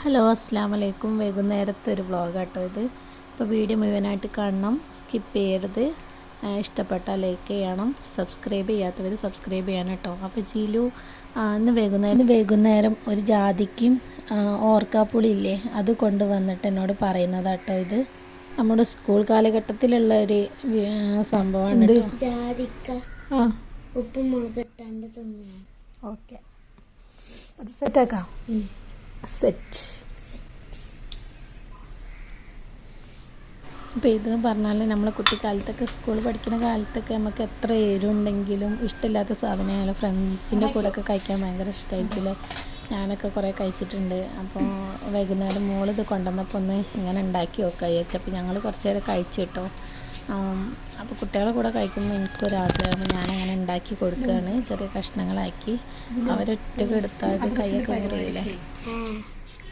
Hello അസ്സാം വലൈക്കും വൈകുന്നേരത്തെ ഒരു വ്ളോഗ് കേട്ടോ ഇത്. ഇപ്പോൾ വീഡിയോ മുഴുവനായിട്ട് കാണണം. സ്കിപ്പ് ചെയ്യരുത്. ഇഷ്ടപ്പെട്ടാൽ ലൈക്ക് ചെയ്യണം. സബ്സ്ക്രൈബ് ചെയ്യാത്തവർ സബ്സ്ക്രൈബ് ചെയ്യണം കേട്ടോ അപ്പോൾ ജീലു ഇന്ന് വൈകുന്നേരം ഇന്ന് വൈകുന്നേരം ഒരു ജാതിക്കും ആ, ഓർക്കാപ്പുളി ഇല്ലേ അത് കൊണ്ടുവന്നിട്ട് എന്നോട് പറയുന്നതാട്ടോ ഇത്. നമ്മുടെ സ്കൂൾ കാലഘട്ടത്തിലുള്ള ഒരു സംഭവമാണ് ഉപ്പും മുളകിട്ടാണ്ട് തിന്നാണ് ഓക്കെ. അത് സെറ്റാക്കാം സെറ്റ് അപ്പോൾ ഇത് പറഞ്ഞാൽ നമ്മളെ കുട്ടിക്കാലത്തൊക്കെ സ്കൂൾ പഠിക്കുന്ന കാലത്തൊക്കെ നമുക്ക് എത്ര എരുണ്ടെങ്കിലും ഇഷ്ടമില്ലാത്ത സാധനമായാലും ഫ്രണ്ട്സിന്റെ കൂടെ ഒക്കെ കഴിക്കാൻ ഭയങ്കര ഇഷ്ടമായിരിക്കില്ലേ ഞാനൊക്കെ കുറേ കഴിച്ചിട്ടുണ്ട്. അപ്പോൾ വൈകുന്നേരം മോളിത് കൊണ്ടുവന്നപ്പോൾ ഒന്ന് ഇങ്ങനെ ഉണ്ടാക്കി നോക്കുക വിചാരിച്ചു. അപ്പോൾ ഞങ്ങൾ കുറച്ച് നേരം കഴിച്ചു കേട്ടോ. അപ്പോൾ കുട്ടികളെ കൂടെ കഴിക്കുമ്പോൾ എനിക്കൊരാഗ്രഹം ഞാനങ്ങനെ ഉണ്ടാക്കി കൊടുക്കുകയാണ് ചെറിയ കഷ്ണങ്ങളാക്കി. അവരൊറ്റക്ക് എടുത്താൽ കൈയൊക്കെ മുറിയില്ലേ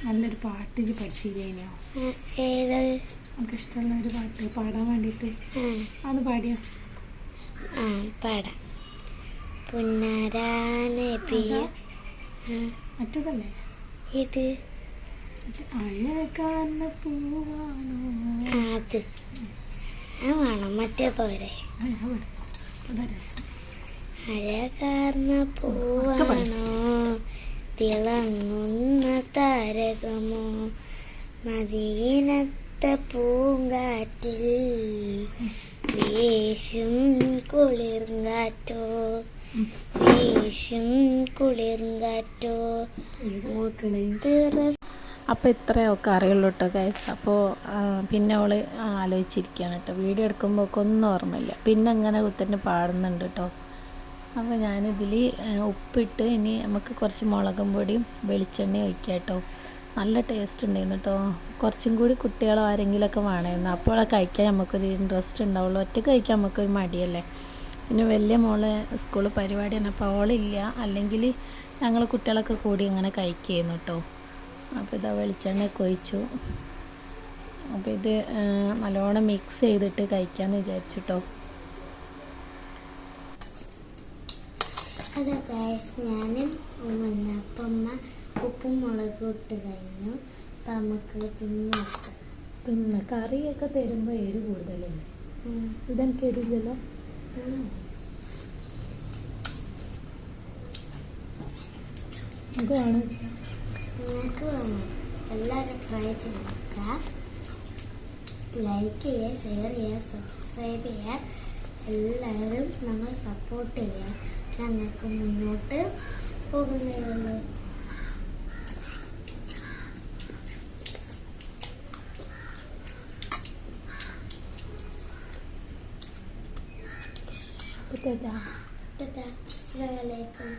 നല്ലൊരു പാട്ട് ഇത് പഠിച്ചില്ലേനോ നമുക്ക് ഇഷ്ടമുള്ള ഒരു പാട്ട് പാടാൻ വേണ്ടിട്ട് ആ, അത് പാടിയോ? പാടാം. ആ, മറ്റതല്ലേ? ഇത് അഴകാർന്ന പൂവാണോ? അത്. വേണം. മറ്റേ പോരെ. അഴകാർന്ന പൂവാണോ? തിളങ്ങുന്ന താരകമോ മദീനത്തെ പൂങ്കാറ്റിൽ വീശും കുളിർങ്കാറ്റോ? വീശും കുളിർങ്കാറ്റോ? അപ്പോൾ ഇത്രയൊക്കെ അറിയുള്ളൂ കേട്ടോ ഗൈസ് അപ്പോൾ പിന്നെ അവൾ ആലോചിച്ചിരിക്കുകയാണ് കേട്ടോ വീഡിയോ എടുക്കുമ്പോൾ ഒക്കെ ഒന്നും ഓർമ്മയില്ല. പിന്നെ അങ്ങനെ കുത്തന്നെ പാടുന്നുണ്ട് കേട്ടോ അപ്പോൾ ഞാനിതിൽ ഉപ്പിട്ട് ഇനി നമുക്ക് കുറച്ച് മുളകും പൊടിയും വെളിച്ചെണ്ണയും ഒഴിക്കാം കേട്ടോ. നല്ല ടേസ്റ്റ് ഉണ്ടായിരുന്നു കേട്ടോ. കുറച്ചും കൂടി കുട്ടികളോ ആരെങ്കിലുമൊക്കെ വേണമായിരുന്നു. അപ്പോൾ കഴിക്കാൻ നമുക്കൊരു ഇൻട്രസ്റ്റ് ഉണ്ടാവുള്ളൂ. ഒറ്റയ്ക്ക് കഴിക്കാൻ നമുക്കൊരു മടിയല്ലേ? പിന്നെ വലിയ മോളെ സ്കൂൾ പരിപാടിയാണ് അപ്പോൾ അവളില്ല. അല്ലെങ്കിൽ ഞങ്ങൾ കുട്ടികളൊക്കെ കൂടി ഇങ്ങനെ കഴിക്കുകയായിരുന്നു കേട്ടോ. അപ്പോൾ ഇതാ വെളിച്ചെണ്ണ കൊയിച്ചു അപ്പോൾ ഇത് നല്ലോണം മിക്സ് ചെയ്തിട്ട് കഴിക്കാമെന്ന് വിചാരിച്ചു കേട്ടോ. ഹലോ ഗൈസ് ഞാനും പിന്നെ അപ്പം അമ്മ ഉപ്പും മുളകും ഇട്ട് കഴിഞ്ഞു. അപ്പം നമുക്ക് തിന്ന് തിന്ന കറിയൊക്കെ തരുമ്പോൾ എരി കൂടുതലല്ലേ. ഇതെനിക്ക് എരിയില്ലല്ലോ ഉം. വേണോ വേണം നിങ്ങൾക്ക് വേണം? എല്ലാവരും ട്രൈ ചെയ്ത് നോക്കുക ലൈക്ക് ചെയ്യുക ഷെയർ ചെയ്യുക സബ്സ്ക്രൈബ് ചെയ്യുക. എല്ലാവരും നമ്മൾ സപ്പോർട്ട് ചെയ്യാൻ ഞങ്ങൾക്ക് മുന്നോട്ട് പോകുന്നേയുള്ളൂ ടാ ടാ അസ്സലാമു അലൈക്കും.